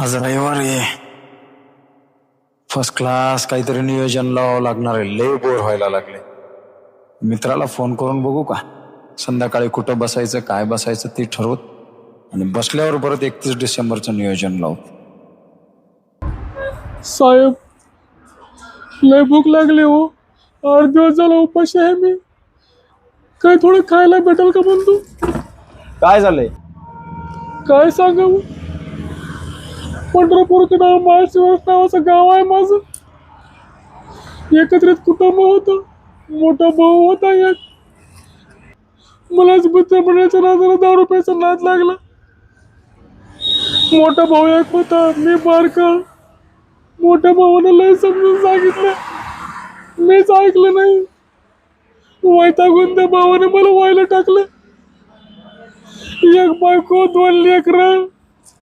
आज रविवार आहे फर्स्ट क्लास काहीतरी नियोजन लावावं लागणार आहे. लय बोर व्हायला लागले. मित्राला फोन करून बघू का? संध्याकाळी कुठं बसायचं काय बसायचं ते ठरवत. आणि बसल्यावर परत एकतीस डिसेंबरचं नियोजन लावू साहेब लय भूक लागली हो. आठ दिवस झाला उपाशी आहे मी. काय थोडं खायला भेटेल का म्हणतो? काय झालंय? काय सांगावं? पंढरपूरकडं माळशिवर नावाचं गाव आहे माझं. एकत्रित कुटुंब होतं. मोठा भाऊ होता एक. मलाच मित्र म्हणायचं नादाला दहा रुपयाचा नाद लागला. मोठा भाऊ एक होता मी बारका. मोठ्या भावानं लय समजून सांगितलं. मीच ऐकलं नाही. वैतागून त्या भावाने मला व्हायला टाकलं. एक बायको दोन लेकरं.